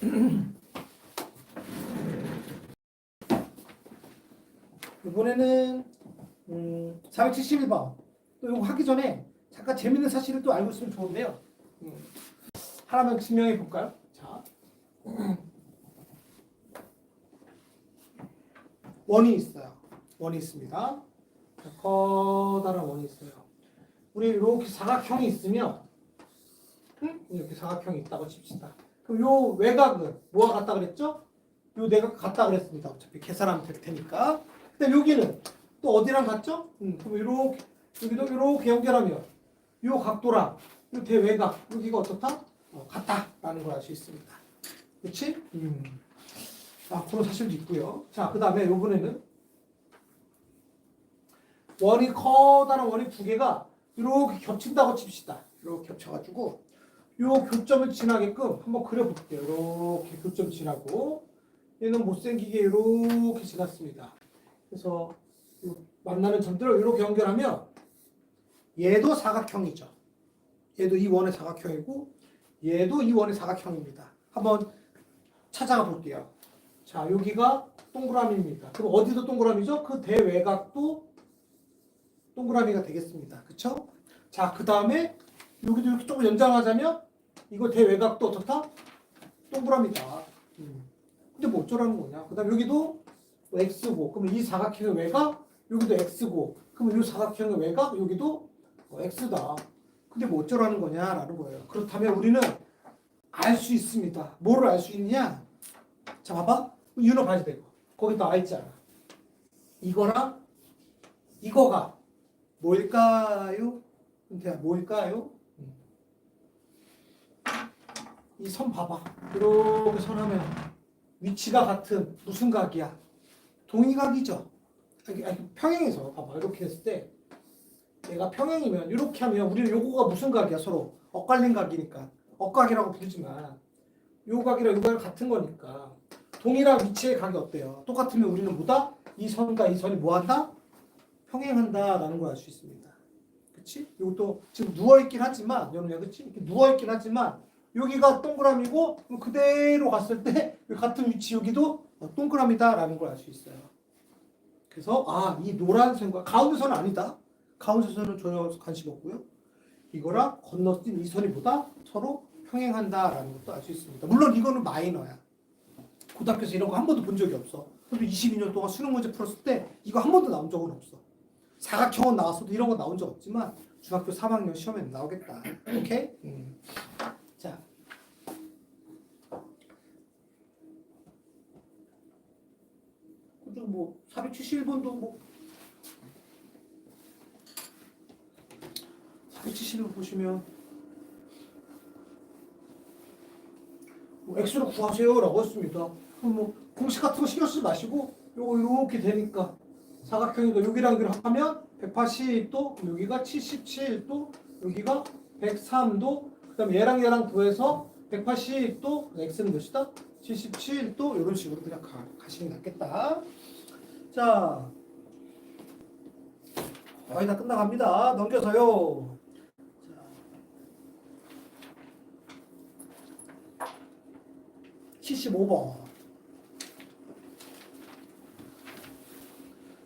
이번에는 음, 471번. 또 이거 하기 전에 잠깐 재밌는 사실을 또 알고 있으면 좋은데요. 음, 하나만 증명해 볼까요? 자. 원이 있어요. 원이 있습니다. 자, 커다란 원이 있어요. 우리 이렇게 사각형이 있으면 응? 이렇게 사각형이 있다고 칩시다. 그럼 요 외곽은 뭐가 같다 그랬죠? 요 내각 같다 그랬습니다. 어차피 계산하면 될 테니까. 근데 여기는 또 어디랑 같죠? 음, 그럼 이렇게 여기도 이렇게 연결하면 요 각도랑 요 대외각 여기가 어떻다? 어, 같다라는 걸 알 수 있습니다. 그렇지? 음. 아, 그런 사실도 있고요. 자, 그 다음에 요번에는 원이 커다란 원이 두 개가 이렇게 겹친다고 칩시다. 이렇게 겹쳐가지고 요 교점을 지나게끔 한번 그려볼게요. 이렇게 교점 지나고 얘는 못생기게 이렇게 지났습니다. 그래서 요 만나는 점들을 이렇게 연결하면 얘도 사각형이죠. 얘도 이 원의 사각형이고 얘도 이 원의 사각형입니다. 한번 찾아가 볼게요. 자, 여기가 동그라미입니다. 그럼 어디도 동그라미죠? 그 대외각도 동그라미가 되겠습니다. 그쵸? 자, 그 다음에 여기도 이렇게 조금 연장하자면 이거 대외각도 어떻다? 동그라미다. 음. 근데 뭐 어쩌라는 거냐? 그 다음 여기도 뭐 x고 그러면 이 사각형의 외곽 여기도 x고 그러면 이 사각형의 외곽 여기도 뭐 x다. 근데 뭐 어쩌라는 거냐라는 거예요. 그렇다면 우리는 알 수 있습니다. 뭐를 알 수 있냐? 자 봐봐. 윤호 봐야 되고 거기 나와 있잖아. 이거랑 이거가 뭘까요? 은태야 뭘까요? 이 선 봐봐. 이렇게 선하면 위치가 같은 무슨 각이야? 동의각이죠. 평행에서 봐봐. 이렇게 했을 때 얘가 평행이면 이렇게 하면 우리는 요거가 무슨 각이야 서로 엇갈린 각이니까 엇각이라고 부르지만 요 각이랑 요 각이 같은 거니까 동일한 위치의 각이 어때요? 똑같으면 우리는 뭐다? 이 선과 이 선이 뭐한다? 평행한다라는 걸 알 수 있습니다. 그렇지? 이것도 지금 누워 있긴 하지만 여러분 그렇지? 이렇게 누워 있긴 하지만 여기가 동그라미고 그대로 갔을 때 같은 위치 여기도 동그라미다라는 걸 알 수 있어요. 그래서 아 이 노란 선과 가운데 선은 아니다. 가운데 선은 전혀 관심 없고요. 이거랑 건너뛴 이 선이 보다 서로 평행한다라는 것도 알 수 있습니다. 물론 이거는 마이너야. 고등학교에서 이런 거 한 번도 본 적이 없어. 그래도 22년 동안 수능 문제 풀었을 때 이거 한 번도 나온 적은 없어. 사각형은 나왔어도 이런 거 나온 적 없지만 중학교 3학년 시험에는 나오겠다. 오케이? 음. 자. 그중 뭐 471번도 뭐 471번 보시면 뭐 x로 구하세요 라고 했습니다. 그럼 뭐 공식 같은 거 신경 쓰지 마시고 요거 이렇게 되니까 사각형이니까 여기랑 여기를 하면 180도 여기가 77도 여기가 103도 그 다음에 얘랑 얘랑 구해서 180도 x는 몇이다? 77도 이런 식으로 그냥 가, 가시는 게 낫겠다. 자 거의 다 끝나갑니다. 넘겨서요. 자. 75번.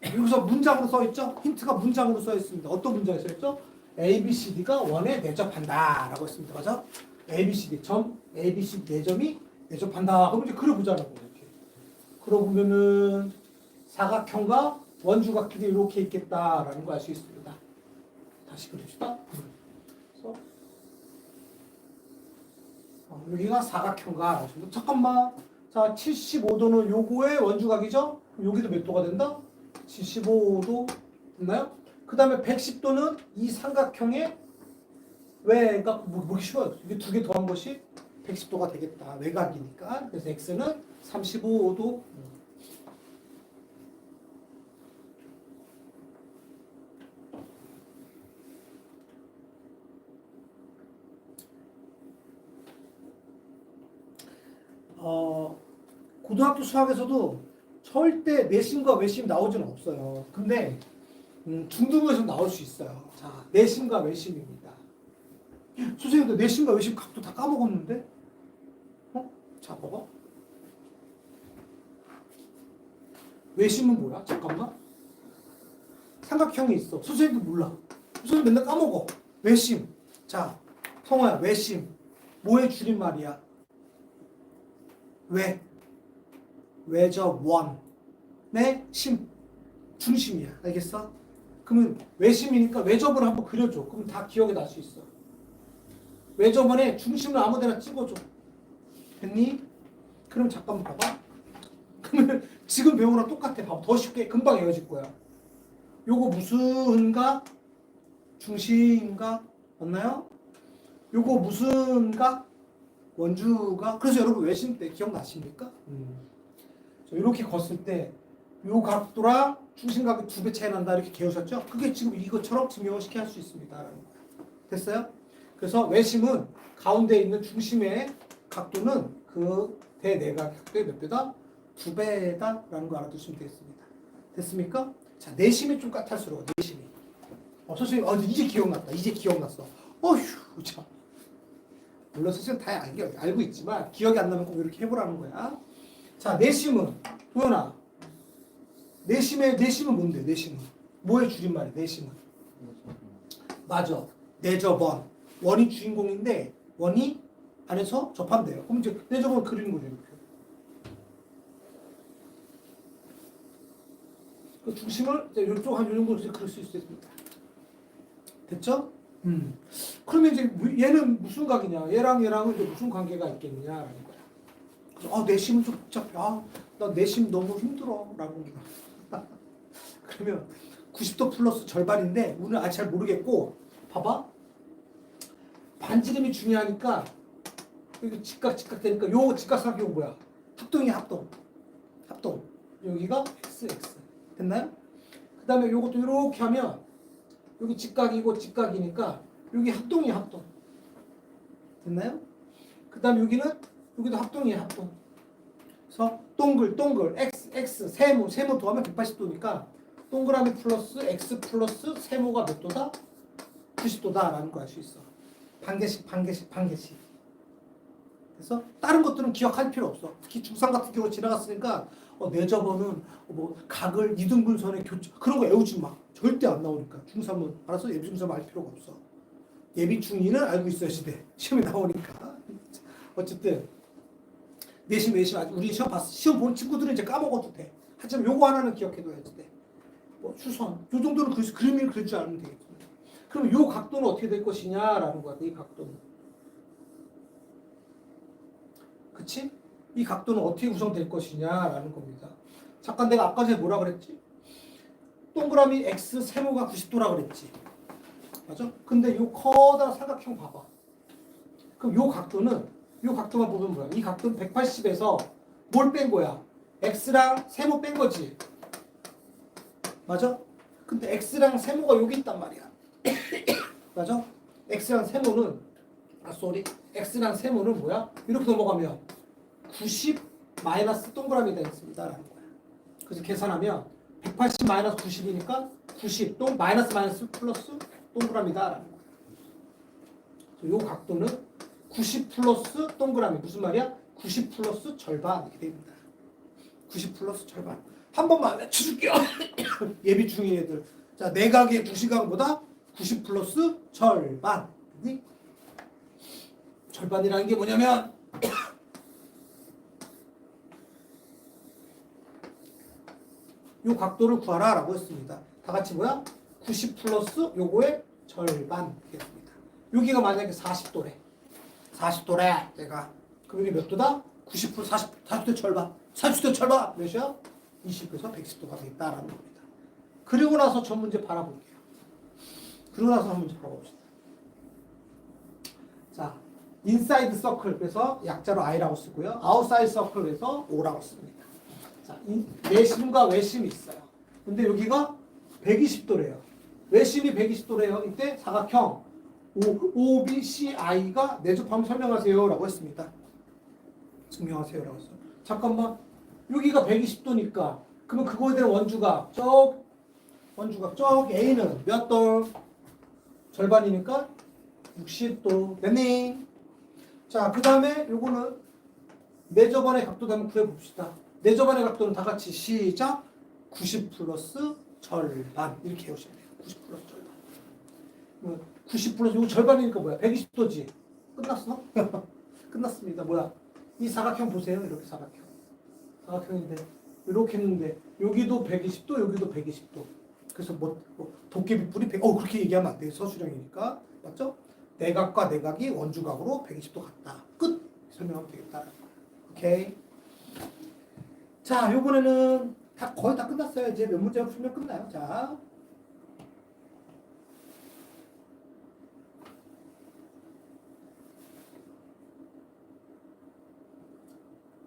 여기서 문장으로 써 있죠? 힌트가 문장으로 써 있습니다. 어떤 문장에 써 있죠? A, B, C, D가 원에 내접한다 라고 했습니다. 맞아? A, B, C, D 점 A, B, C, D 네 점이 내접한다. 그럼 이제 그려보자라고 이렇게. 그려보면은 사각형과 원주각끼리 이렇게 있겠다라는 걸 알 수 있습니다. 다시 그립시다. 그래서 어, 여기가 사각형과 잠깐만. 자, 75도는 요거의 원주각이죠? 여기도 몇 도가 된다? 75도 됐나요? 그 다음에 110도는 이 삼각형의 외곽 뭐, 보기 쉬워요. 이게 두 개 더한 것이 110도가 되겠다. 외곽이니까. 그래서 x는 35도. 어, 고등학교 수학에서도 절대 내심과 외심 나오지는 없어요. 근데 음, 중등부에서 나올 수 있어요. 자, 내심과 외심입니다. 선생님도 내심과 외심 각도 다 까먹었는데? 어? 자, 봐봐. 외심은 뭐야? 잠깐만. 삼각형이 있어. 선생님도 몰라. 선생님 맨날 까먹어. 외심. 자, 성호야, 외심. 뭐의 줄임말이야? 왜? 외저 원. 내 심. 중심이야. 알겠어? 그러면 외심이니까 외접을 한번 그려줘. 그럼 다 기억에 날 수 있어. 외접원에 중심을 아무데나 찍어줘. 됐니? 그럼 잠깐만 봐봐. 그러면 지금 배운 거랑 똑같아. 봐봐. 더 쉽게 금방 이어질 거야. 요거 무슨가? 중심가? 맞나요? 요거 무슨가? 원주가? 그래서 여러분 외심 때 기억나십니까? 자, 이렇게 걷을 때 요 각도랑 중심각이 두 배 차이 난다 이렇게 배우셨죠? 그게 지금 이것처럼 증명을 시켜 할 수 있습니다라는 거야. 됐어요? 그래서 외심은 가운데 있는 중심의 각도는 그 대내각 각도의 몇 배다? 두 배다 라는 거 알아두시면 되겠습니다. 됐습니까? 자, 내심이 좀 까탈스러워. 내심이. 어, 선생님, 어, 이제 기억났다. 이제 기억났어. 어휴, 참. 물론 선생님 다 알고, 알고 있지만 기억이 안 나면 꼭 이렇게 해보라는 거야. 자, 내심은 도현아. 내심의 내심은 뭔데? 내심은 뭐의 줄임말이야? 내심은 맞아. 내접원 원이 주인공인데 원이 안에서 접한대요. 그럼 이제 내접원 그리는 거죠. 이렇게. 그 중심을 이제 이쪽 한이 정도 그릴 수 있습니다. 됐죠? 음. 그러면 이제 얘는 무슨 각이냐? 얘랑 얘랑은 이제 무슨 관계가 있겠냐라는 거야. 그래서 아 내심은 좀 복잡해. 아, 나 내심 너무 힘들어라고. 그러면 90도 플러스 절반인데 우리는 아직 잘 모르겠고 봐봐. 반지름이 중요하니까 여기 직각 직각 되니까 요 직각삼각형 뭐야? 합동이야 합동. 합동. 여기가 x x 됐나요? 그다음에 요것도 이렇게 하면 여기 직각이고 직각이니까 여기 합동이야 합동. 됐나요? 그 다음에 여기는 여기도 합동이야 합동. 그래서 동글 동글 x x 세모 세모 더하면 180도니까 동그라미 플러스 x 플러스 세모가 몇 도다? 90도다라는 거알수 있어. 반개씩 반개씩 반개씩. 그래서 다른 것들은 기억할 필요 없어. 특히 중상 같은 경우 지나갔으니까 어, 내 저번은 뭐 각을 이등분선의 교차 그런 거 외우지 마. 절대 안 나오니까 중3은 알아서 예비 중3 알 필요가 없어. 예비 중2는 알고 있어야지 돼. 시험에 나오니까. 어쨌든 외심 아직 우리 시험 봤어. 시험 본 친구들은 이제 까먹어도 돼. 하지만 요거 하나는 기억해둬야지 돼. 뭐 추선 요 정도는 그 그림을 그릴 줄 알면 되겠습니다. 그럼 요 각도는 어떻게 될 것이냐라는 거야. 이 각도는. 그치? 이 각도는 어떻게 구성될 것이냐라는 겁니다. 잠깐 내가 아까 전에 뭐라 그랬지? 동그라미 x 세모가 90도라 그랬지. 맞아? 근데 요 커다란 삼각형 봐봐. 그럼 요 각도는 요 각도만 보면 뭐야? 이 각도는 180에서 뭘 뺀 거야? x랑 세모 뺀 거지. 맞아? 근데 x랑 세모가 여기 있단 말이야. 맞아? x랑 세모는 아 쏘리 x랑 세모는 뭐야? 이렇게 넘어가면 90 마이너스 동그라미 되겠습니다라는 거야. 그래서 계산하면 180 마이너스 90이니까 90동 마이너스 마이너스 플러스. 그래서 요 각도는 90 플러스 동그라미 무슨 말이야? 90 플러스 절반 이렇게 됩니다. 90 플러스 절반. 한 번만 외쳐줄게요. 예비 중인 애들. 자, 내각의 구시각보다 90 플러스 절반. 니? 절반이라는 게 뭐냐면 요 각도를 구하라 라고 했습니다. 다 같이 뭐야? 90 플러스 요거의 절반 되겠습니다. 여기가 만약에 40도래. 40도래. 내가 그럼 이게 몇 도다? 90 플러스 40, 40도 절반. 40도 절반 몇이야? 20에서 110도가 되겠다라는 겁니다. 그리고 나서 전 문제 바라볼게요. 그리고 나서 한 문제 바라봅시다. 자, 인사이드 서클 그래서 약자로 I라고 쓰고요. 아웃사이드 서클 그래서 O라고 씁니다. 자, 이 내심과 외심이 있어요. 근데 여기가 120도래요. 외심이 120도래요. 이때 사각형 O, B, C, I가 내접하면 설명하세요 라고 했습니다. 증명하세요 라고 했어요. 잠깐만 여기가 120도니까 그러면 그거에 대한 원주가 저 원주가 저 A는 몇 도? 절반이니까 60도 됐니? 자, 그 다음에 요거는 네 내저반의 각도도 한번 구해봅시다. 네 내저반의 각도는 다 같이 시작. 90 플러스 절반 이렇게 해오시면 돼요. 90 플러스 절반. 뭐, 90 플러스 이거 절반이니까 뭐야? 120도지. 끝났어? 끝났습니다. 뭐야? 이 사각형 보세요. 이렇게 사각형. 사각형인데 이렇게 했는데 여기도 120도, 여기도 120도. 그래서 뭐, 뭐 도깨비 뿔이 100, 어 그렇게 얘기하면 안 돼요. 서술형이니까 맞죠? 내각과 내각이 원주각으로 120도 같다. 끝 설명하면 되겠다. 오케이. 자, 요번에는 다 거의 다 끝났어요. 이제 몇 문제만 풀면 끝나요. 자.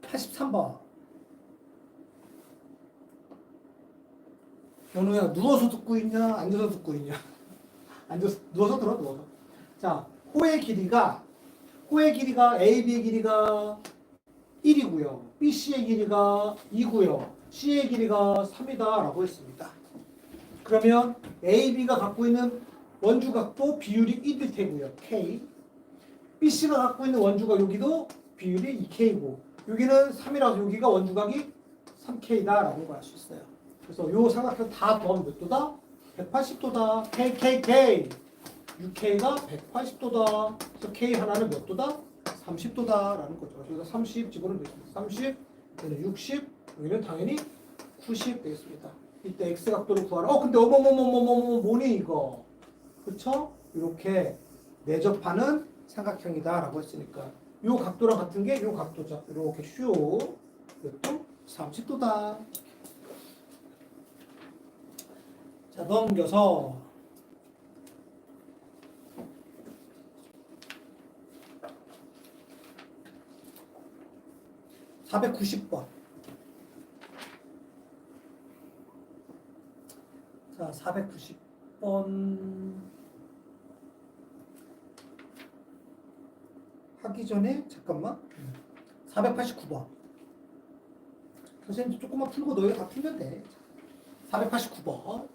팔십삼 번 연우야 누워서 듣고 있냐 앉아서 듣고 있냐 앉아서 누워서 들어 누워서 자 호의 길이가 호의 길이가 AB의 길이가 1이고요. BC의 길이가 2고요. C의 길이가 3이다 라고 했습니다. 그러면 AB가 갖고 있는 원주각도 비율이 1일 테고요. K. BC가 갖고 있는 원주각 여기도 비율이 2K고 여기는 3이라서 여기가 원주각이 3K다 라고 알수 있어요. 그래서 요 삼각형 다 더하면 몇 도다? 180도다. K, K, K. 6K가 180도다. 그래서 K 하나는 몇 도다? 30도다라는 거죠. 여기다 30 집어넣으면 되겠습니다. 30, 여기는 60, 여기는 당연히 90 되겠습니다. 이때 x 각도를 구하라. 어, 근데 어머머머머머머 뭐니 이거? 그쵸? 이렇게 내접하는 삼각형이다라고 했으니까 요 각도랑 같은 게요 각도죠. 이렇게 슈. 이것도 30도다. 자, 넘겨서 490번. 자, 490번. 하기 전에, 잠깐만. 489번. 선생님 조금만 풀고 너희가 다 풀면 돼. 489번.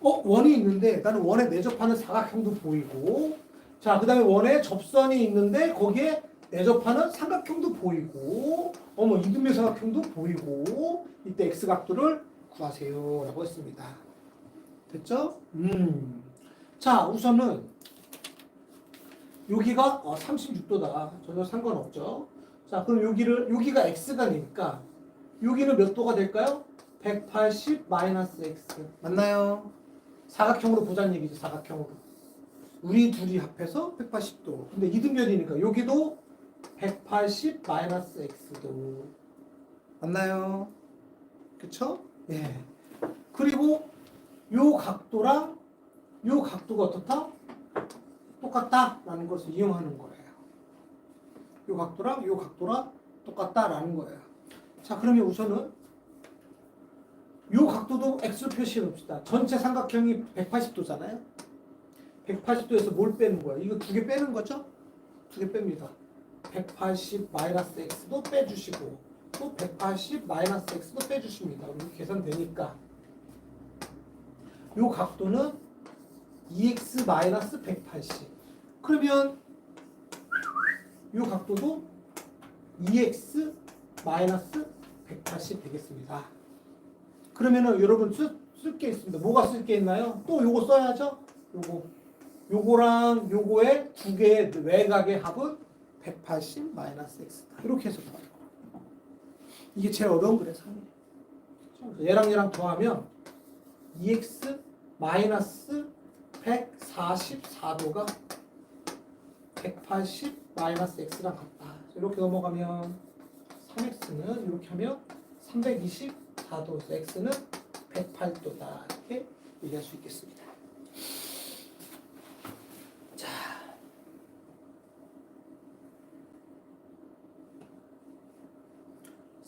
어, 원이 있는데 나는 원에 내접하는 사각형도 보이고 자, 그 다음에 원에 접선이 있는데 거기에 내접하는 삼각형도 보이고 어머 이등변 삼각형도 보이고 이때 x각도를 구하세요 라고 했습니다. 됐죠? 음. 자, 우선은 여기가 어, 36도다. 전혀 상관없죠. 자, 그럼 여기를 여기가 x가 되니까 여기는 몇 도가 될까요? 180 마이너스 x 맞나요? 사각형으로 보자는 얘기죠. 사각형으로. 우리 둘이 합해서 180도. 근데 이등변이니까 여기도 180 마이너스 x도. 맞나요? 그쵸? 예. 그리고 요 각도랑 요 각도가 어떻다? 똑같다라는 것을 이용하는 거예요. 요 각도랑 요 각도랑 똑같다라는 거예요. 자, 그러면 우선은 요 각도도 x로 표시해 봅시다. 전체 삼각형이 180도잖아요. 180도에서 뭘 빼는 거야? 이거 두 개 빼는 거죠? 두 개 뺍니다. 180 마이너스 x도 빼주시고 또 180 마이너스 x도 빼주십니다. 이렇게 계산되니까 요 각도는 2x 마이너스 180. 그러면 요 각도도 2x 마이너스 180 되겠습니다. 그러면은 여러분 쓸 게 있습니다. 뭐가 쓸 게 있나요? 또 요거 써야죠. 요거 요거랑 요거의 두 개의 외곽의 합은 180 마이너스 x다. 이렇게 해서 나와요. 이게 제일 어려운 거래 3이. 얘랑 얘랑 더하면 2x 마이너스 144도가 180 마이너스 x랑 같다. 이렇게 넘어가면 3x는 이렇게 하면 324도, x는 108도다. 이렇게 얘기할 수 있겠습니다. 자.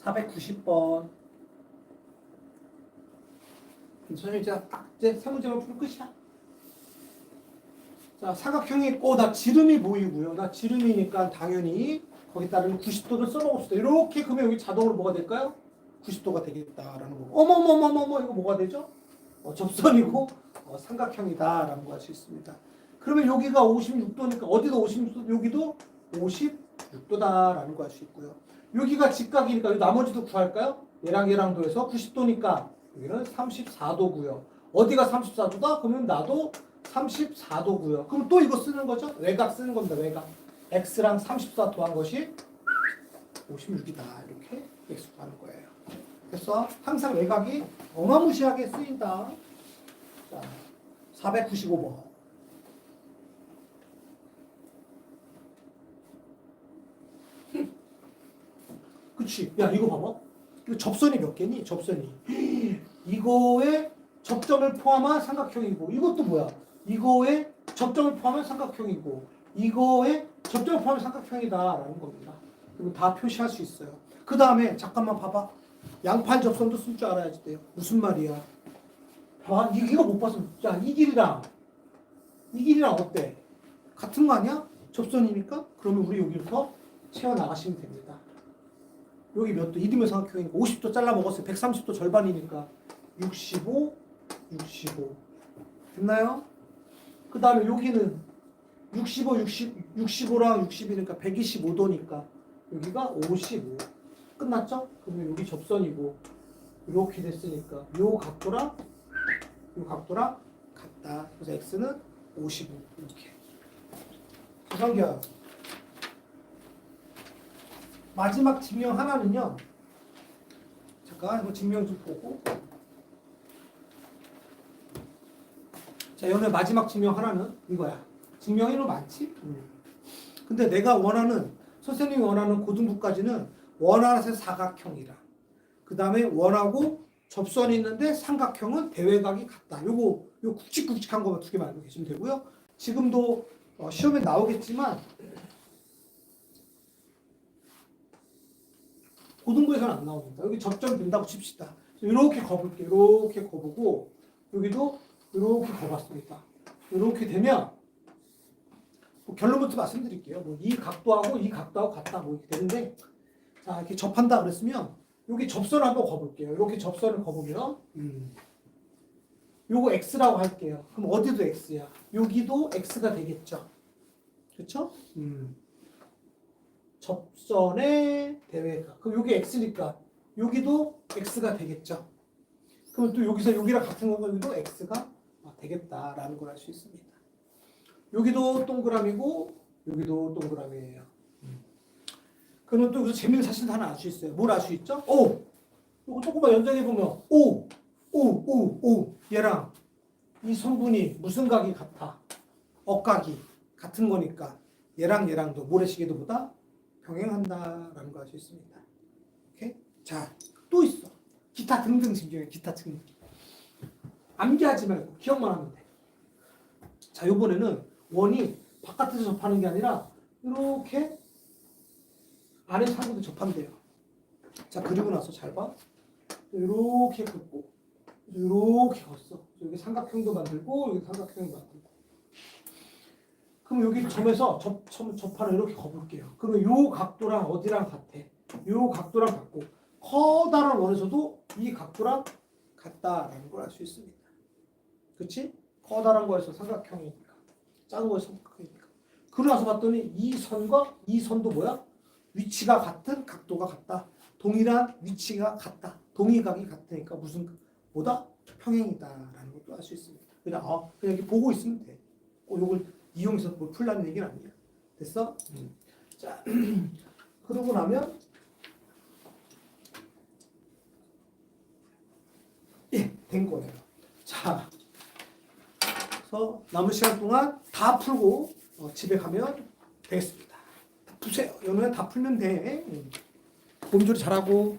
(490번) 선생님 이제 딱 이제 세 문제만 풀 끝이야. 자 사각형이 어나 지름이 보이고요. 나 지름이니까 당연히 거기 따르는 90도를 써먹읍시다. 이렇게 그러면 여기 자동으로 뭐가 될까요? 90도가 되겠다라는 거고. 어머머머머머 이거 뭐가 되죠? 어, 접선이고 어, 삼각형이다라는 거 할 수 있습니다. 그러면 여기가 56도니까 어디도 56도, 여기도 56도다라는 거알수 있고요. 여기가 직각이니까 이 나머지도 구할까요? 얘랑 얘랑 도해서 90도니까 여기는 34도고요. 어디가 34도다? 그러면 나도 34도고요. 그럼 또 이거 쓰는 거죠? 외곽 쓰는 겁니다. 외곽. x랑 34 더한 것이 56이다. 이렇게 x 구하는 거예요. 그래서 항상 외곽이 어마무시하게 쓰인다. 자, 495번. 그치. 야, 이거 봐봐. 이거 접선이 몇 개니? 접선이. 이거에 접점을 포함한 삼각형이고, 이것도 뭐야? 이거에 접점을 포함한 삼각형이고, 이거에 접점을 포함한 삼각형이다라는 겁니다. 그리고 다 표시할 수 있어요. 그 다음에 잠깐만 봐봐. 양팔 접선도 쓸 줄 알아야지 돼요. 무슨 말이야? 봐, 이- 이거 못 봤으면, 야, 이 길이랑 이 길이랑 어때? 같은 거 아니야? 접선이니까? 그러면 우리 여기부터 채워 나가시면 됩니다. 여기 몇 도? 이등변 삼각형이니까 50도 잘라 먹었어요. 130도 절반이니까 65, 65. 됐나요? 그 다음에 여기는 65, 60, 65랑 60이니까 125도니까 여기가 55. 끝났죠? 그러면 여기 접선이고 이렇게 됐으니까 요 각도랑 요 각도랑 같다. 그래서 x는 55 이렇게. 조상규야. 마지막 증명 하나는요. 잠깐 이거 증명 좀 보고. 자, 오늘 마지막 증명 하나는 이거야. 증명이는 많지? 음. 근데 내가 원하는 선생님이 원하는 고등부까지는 원하는 사각형이라. 그 다음에 원하고 접선이 있는데 삼각형은 대외각이 같다. 요거 요 굵직굵직한 개만 알고 계시면 되고요. 지금도 어, 시험에 나오겠지만 고등부에서는 안 나옵니다. 여기 접점 된다고 칩시다. 이렇게 거볼게요. 이렇게 거보고 여기도 이렇게 거봤습니다. 이렇게 되면 뭐 결론부터 말씀드릴게요. 뭐 이 각도하고 이 각도하고 같다 뭐 이렇게 되는데 자 이렇게 접한다 그랬으면 여기 접선 한번 거볼게요. 이렇게 접선을 거보면 음. 요거 x라고 할게요. 그럼 어디도 x야. 여기도 x가 되겠죠. 그렇죠? 음. 접선의 대외각. 그럼 여기 x니까 여기도 x가 되겠죠. 그럼 또 여기서 여기랑 같은 거고 여기도 x가 되겠다라는 걸 알 수 있습니다. 여기도 동그라미고 여기도 동그라미예요. 음. 그러면 또 여기서 재밌는 사실 하나 알 수 있어요. 뭘 알 수 있죠? 오! 이거 조금만 연장해 보면 오! 오! 오! 오! 얘랑 이 성분이 무슨 각이 같아? 억각이 같은 거니까 얘랑 얘랑도 모래시계도보다 병행한다라는 걸 알 수 있습니다. 오케이? 자, 또 있어. 기타 등등 증명해. 기타 등등. 암기하지 말고 기억만 하면 돼. 자, 요번에는 원이 바깥에서 접하는 게 아니라 이렇게 안에 사고도 접한대요. 자, 그리고 나서 잘 봐. 이렇게 긋고 이렇게 걷어. 여기 삼각형도 만들고 여기 삼각형도 만들고. 그럼 여기 점에서 접, 접, 접하는 이렇게 거볼게요. 그러면 요 각도랑 어디랑 같아? 요 각도랑 같고 커다란 원에서도 이 각도랑 같다라는 걸 알 수 있습니다. 그치? 커다란 거에서 삼각형이니까 작은 거에서 삼각형이니까 그러고 나서 봤더니 이 선과 이 선도 뭐야? 위치가 같은 각도가 같다. 동일한 위치가 같다. 동의각이 같으니까 무슨 보다 평행이다라는 것도 알 수 있습니다. 그냥 아 그냥 이렇게 보고 있으면 돼. 꼭 요걸 이용해서 뭘 풀라는 얘기는 아니야. 됐어? 음. 자 그러고 나면 예, 된 거예요. 자, 그래서 남은 시간 동안 다 풀고 어, 집에 가면 되겠습니다. 다 푸세요. 연우야 다 풀면 돼. 음. 몸조리 잘하고.